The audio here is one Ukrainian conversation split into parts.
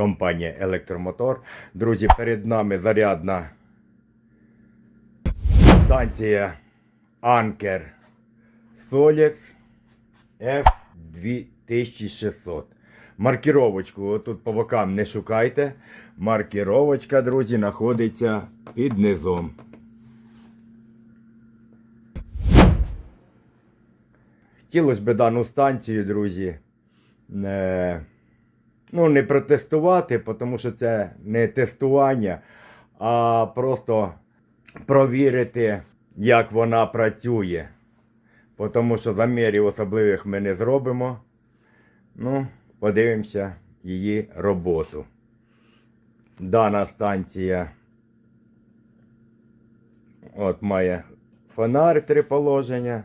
компанія Електромотор. Друзі, перед нами зарядна станція Anker Solex F2600. Маркіровочку отут по бокам не шукайте. Маркіровочка, друзі, знаходиться під низом. Хотілося б дану станцію, друзі, не, ну, не протестувати, тому що це не тестування, а просто провірити, як вона працює. Тому що замірів особливих ми не зробимо. Ну, подивимося її роботу. Дана станція от має фонарь три положення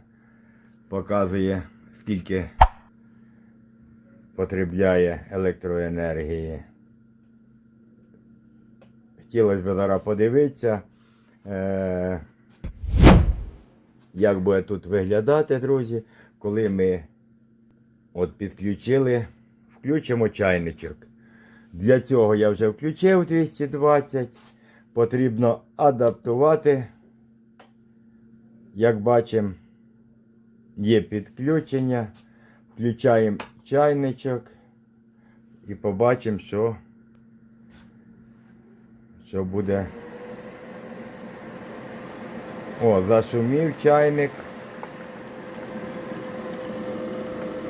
показує, скільки потребляє електроенергії. Хотілося б зараз подивитися, е- як буде тут виглядати, друзі, коли ми от підключили, включимо чайничок. Для цього я вже включив 220. Потрібно адаптувати. Як бачимо, є підключення. Включаємо чайничок і побачимо, що, що буде. О, зашумів чайник.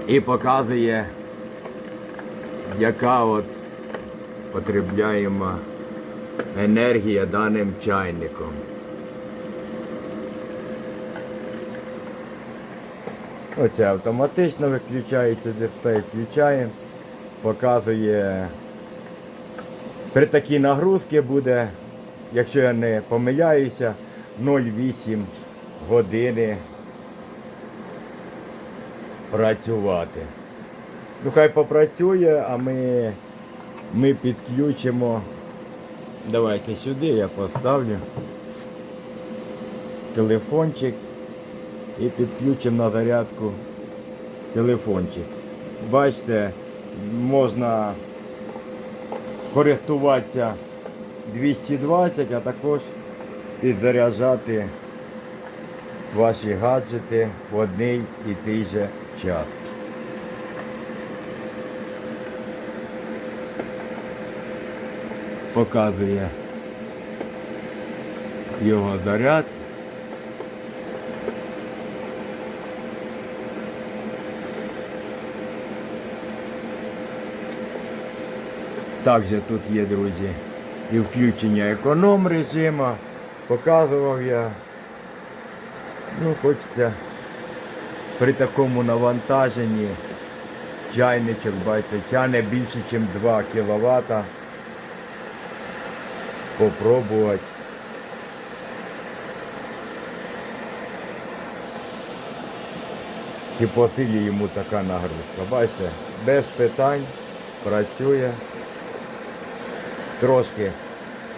І показує, яка от потребляємо енергія даним чайником. Оце автоматично виключається дисплей, включаємо, показує при такій нагрузці буде, якщо я не помиляюся, 0,8 години працювати. Ну хай попрацює, а ми, ми підключимо. Давайте сюди я поставлю телефончик і підключимо на зарядку телефончик. Бачите, можна користуватися 220, а також підзаряджати ваші гаджети в одний і той же час. Показує його заряд. Також тут є, друзі, і включення економ режиму. Показував я. Ну, хочеться при такому навантаженні чайничок, бачите, тягне більше, ніж 2 кВт. Попробувати. Чи по йому така нагрузка. Бачите, без питань працює. Трошки,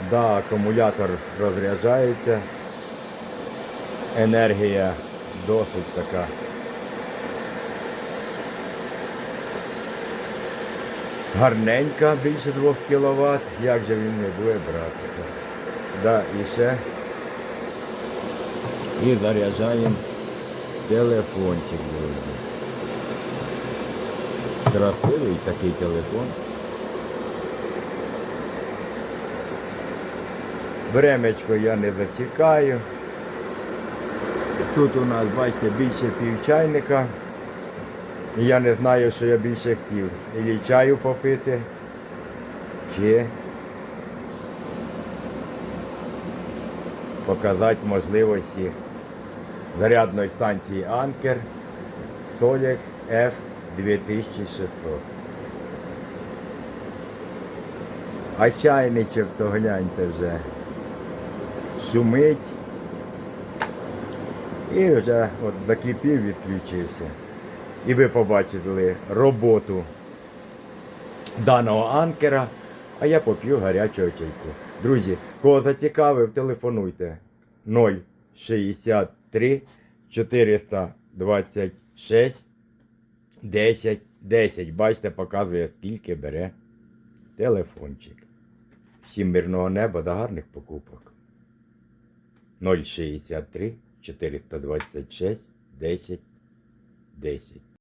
да, акумулятор розряджається. Енергія досить така. Гарненька, більше 2 кВт, як же він не буде брати. Да, і ще. І заряджаємо телефончик. Красивий такий телефон. Времечко я не засікаю. Тут у нас, бачите, більше півчайника. І я не знаю, що я більше хотів. Или чаю попити, чи показати можливості зарядної станції Anker Solex F2600. А чайничок, то гляньте вже. Шумить. І вже от закипів, відключився. І ви побачили роботу даного анкера, а я поп'ю гарячого чайку. Друзі, кого зацікавив, телефонуйте 063 426 10 10. Бачите, показує, скільки бере телефончик. Всім мирного неба та гарних покупок. 063 426 10 10.